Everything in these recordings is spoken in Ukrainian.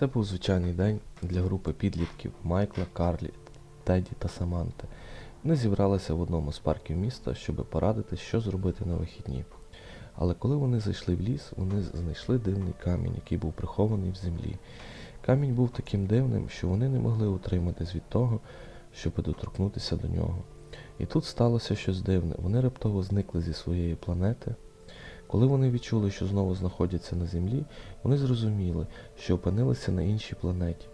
Це був звичайний день для групи підлітків Майкла, Карлі, Теді та Саманти. Вони зібралися в одному з парків міста, щоб порадити, що зробити на вихідні. Але коли вони зайшли в ліс, вони знайшли дивний камінь, який був прихований в землі. Камінь був таким дивним, що вони не могли утриматись від того, щоб доторкнутися до нього. І тут сталося щось дивне. Вони раптово зникли зі своєї планети. Коли вони відчули, що знову знаходяться на землі, вони зрозуміли, що опинилися на іншій планеті.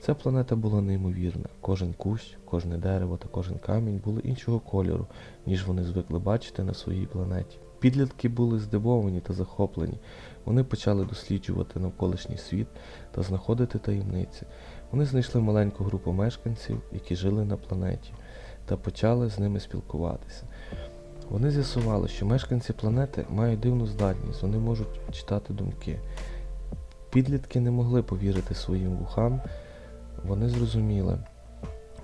Ця планета була неймовірна. Кожен кущ, кожне дерево та кожен камінь були іншого кольору, ніж вони звикли бачити на своїй планеті. Підлітки були здивовані та захоплені. Вони почали досліджувати навколишній світ та знаходити таємниці. Вони знайшли маленьку групу мешканців, які жили на планеті, та почали з ними спілкуватися. Вони з'ясували, що мешканці планети мають дивну здатність, вони можуть читати думки. Підлітки не могли повірити своїм вухам, вони зрозуміли,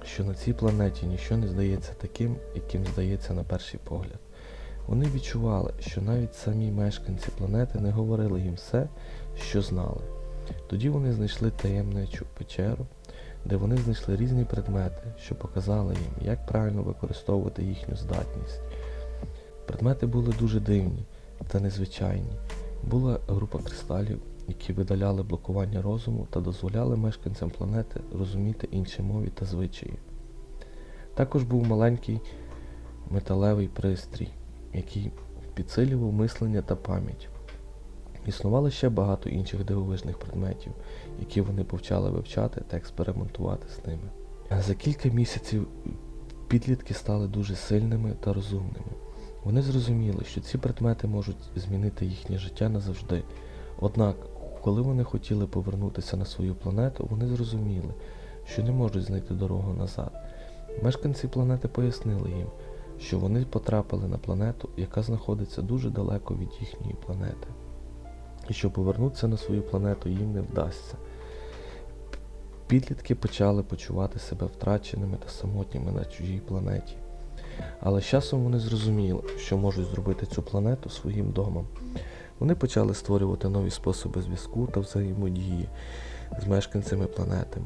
що на цій планеті нічого не здається таким, яким здається на перший погляд. Вони відчували, що навіть самі мешканці планети не говорили їм все, що знали. Тоді вони знайшли таємничу печеру, де вони знайшли різні предмети, що показали їм, як правильно використовувати їхню здатність. Предмети були дуже дивні та незвичайні. Була група кристалів, які видаляли блокування розуму та дозволяли мешканцям планети розуміти інші мови та звичаї. Також був маленький металевий пристрій, який підсилював мислення та пам'ять. Існувало ще багато інших дивовижних предметів, які вони повчали вивчати та експериментувати з ними. За кілька місяців підлітки стали дуже сильними та розумними. Вони зрозуміли, що ці предмети можуть змінити їхнє життя назавжди. Однак, коли вони хотіли повернутися на свою планету, вони зрозуміли, що не можуть знайти дорогу назад. Мешканці планети пояснили їм, що вони потрапили на планету, яка знаходиться дуже далеко від їхньої планети, і що повернутися на свою планету їм не вдасться. Підлітки почали почувати себе втраченими та самотніми на чужій планеті. Але з часом вони зрозуміли, що можуть зробити цю планету своїм домом. Вони почали створювати нові способи зв'язку та взаємодії з мешканцями планети.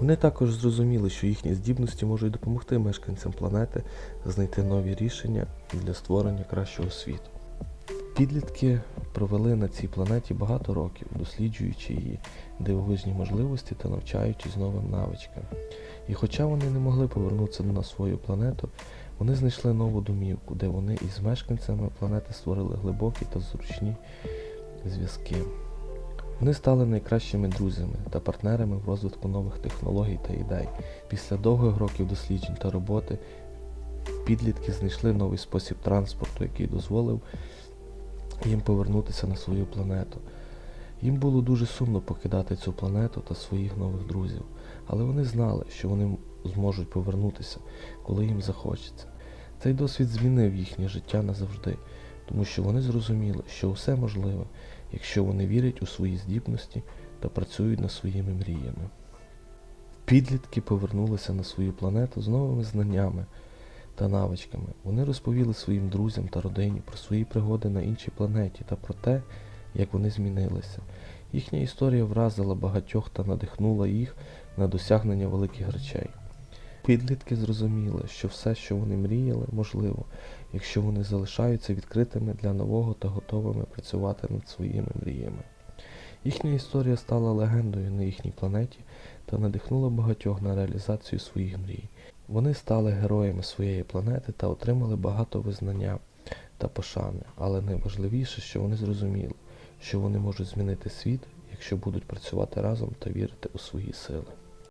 Вони також зрозуміли, що їхні здібності можуть допомогти мешканцям планети знайти нові рішення для створення кращого світу. Підлітки провели на цій планеті багато років, досліджуючи її дивовижні можливості та навчаючись новим навичкам. І хоча вони не могли повернутися на свою планету, вони знайшли нову домівку, де вони із мешканцями планети створили глибокі та зручні зв'язки. Вони стали найкращими друзями та партнерами в розвитку нових технологій та ідей. Після довгих років досліджень та роботи підлітки знайшли новий спосіб транспорту, який дозволив їм повернутися на свою планету. Їм було дуже сумно покидати цю планету та своїх нових друзів, але вони знали, що вони зможуть повернутися, коли їм захочеться. Цей досвід змінив їхнє життя назавжди, тому що вони зрозуміли, що все можливе, якщо вони вірять у свої здібності та працюють над своїми мріями. Підлітки повернулися на свою планету з новими знаннями та навичками. Вони розповіли своїм друзям та родині про свої пригоди на іншій планеті та про те, як вони змінилися. Їхня історія вразила багатьох та надихнула їх на досягнення великих речей. Підлітки зрозуміли, що все, що вони мріяли, можливо, якщо вони залишаються відкритими для нового та готовими працювати над своїми мріями. Їхня історія стала легендою на їхній планеті та надихнула багатьох на реалізацію своїх мрій. Вони стали героями своєї планети та отримали багато визнання та пошани, але найважливіше, що вони зрозуміли, що вони можуть змінити світ, якщо будуть працювати разом та вірити у свої сили.